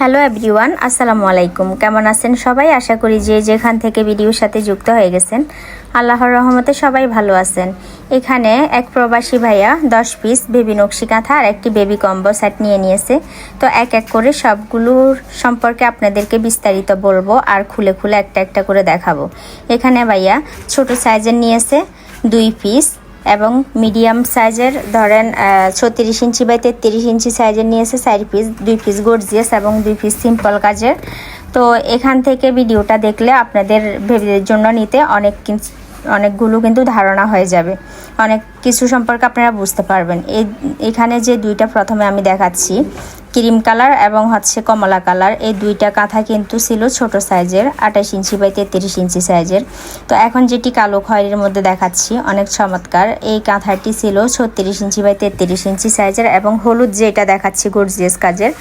Hello everyone, আসসালামু আলাইকুম। কেমন আছেন সবাই? আশা করি যে যেখান থেকে ভিডিওর সাথে যুক্ত হয়ে গেছেন, আল্লাহর রহমতে সবাই ভালো আছেন। এখানে এক প্রবাসী ভাইয়া দশ পিস বেবি নকশি কাঁথা আর একটি বেবি কম্বো সেট নিয়ে নিয়েছে। তো এক এক করে সবগুলোর সম্পর্কে আপনাদেরকে বিস্তারিত বলব আর খুলে খুলে একটা একটা করে দেখাবো। এখানে ভাইয়া ছোট সাইজের নিয়েছে দুই পিস এবং মিডিয়াম সাইজের ধরেন ছত্রিশ ইঞ্চি বাই তেত্রিশ ইঞ্চি সাইজের নিয়েছে চার পিস দুই পিস গর্জিয়াস এবং দুই পিস সিম্পল কাজের। তো এখান থেকে ভিডিওটা দেখলে আপনাদের ভেবেদের জন্য নিতে অনেক অনেকগুলো কিন্তু ধারণা হয়ে যাবে। অনেক কিছু সম্পর্কে আপনারা বুঝতে পারবেন। এই, এখানে যে দুইটা প্রথমে আমি দেখাচ্ছি, ক্রিম কালার এবং হচ্ছে কমলা কালার। এই দুইটা কাঁথা কিন্তু ছিল ছোট সাইজের, আঠাশ ইঞ্চি বাই তেত্রিশ ইঞ্চি সাইজের। তো এখন যেটি কালো খয়েরির মধ্যে দেখাচ্ছি, অনেক চমৎকার। এই কাঁথাটি ছিল ছত্রিশ ইঞ্চি বাই তেত্রিশ ইঞ্চি সাইজের এবং হলুদ যেটা দেখাচ্ছি গর্জিয়াস কাজের।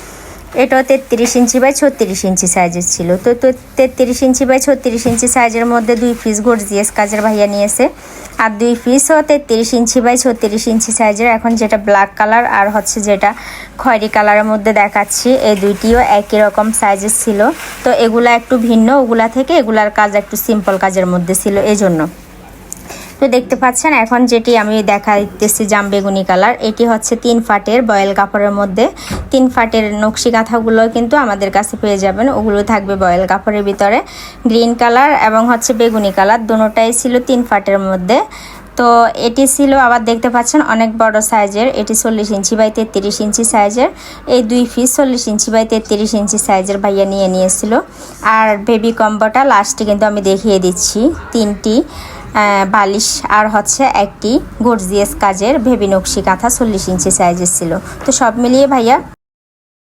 এটাও তেত্রিশ ইঞ্চি বাই ছত্রিশ ইঞ্চি সাইজের ছিল। তো তো তেত্রিশ ইঞ্চি বাই ছত্রিশ ইঞ্চি সাইজের মধ্যে দুই পিস গর্জিয়াস কাজের ভাইয়া নিয়েছে। আর দুই পিসও তেত্রিশ ইঞ্চি বাই ছত্রিশ ইঞ্চি সাইজের। এখন যেটা ব্ল্যাক কালার আর হচ্ছে যেটা খয়েরি কালারের মধ্যে দেখাচ্ছি, এই দুইটিও একই রকম সাইজের ছিল। তো এগুলা একটু ভিন্ন, ওগুলা থেকে এগুলার কাজ একটু সিম্পল কাজের মধ্যে ছিল এই জন্য তো দেখতে পাচ্ছেন, এখন যেটি আমি দেখাইতেছি জাম বেগুনি কালার, এটি হচ্ছে তিন ফাটের বয়েল কাপড়ের মধ্যে। তিন ফাটের নকশি কাঁথাগুলো কিন্তু আমাদের কাছে পেয়ে যাবেন, ওগুলো থাকবে বয়েল কাপড়ের ভিতরে। গ্রিন কালার এবং হচ্ছে বেগুনি কালার দুটোটাই ছিল তিন ফাটের মধ্যে। তো এটি ছিল আবার দেখতে পাচ্ছেন, অনেক বড় সাইজের, এটি চল্লিশ ইঞ্চি বাই তেত্রিশ ইঞ্চি সাইজের। এই দুই পিস চল্লিশ ইঞ্চি বাই তেত্রিশ ইঞ্চি সাইজের ভাইয়া নিয়ে নিয়েছিল। আর বেবি কম্বোটা লাস্টে কিন্তু আমি দেখিয়ে দিচ্ছি, তিনটি। বালিশ আর হচ্ছে একটি গর্জিয়াস কাজের ভেবি নকশি কাঁথা চল্লিশ ইঞ্চি সাইজের ছিল। তো সব মিলিয়ে ভাইয়া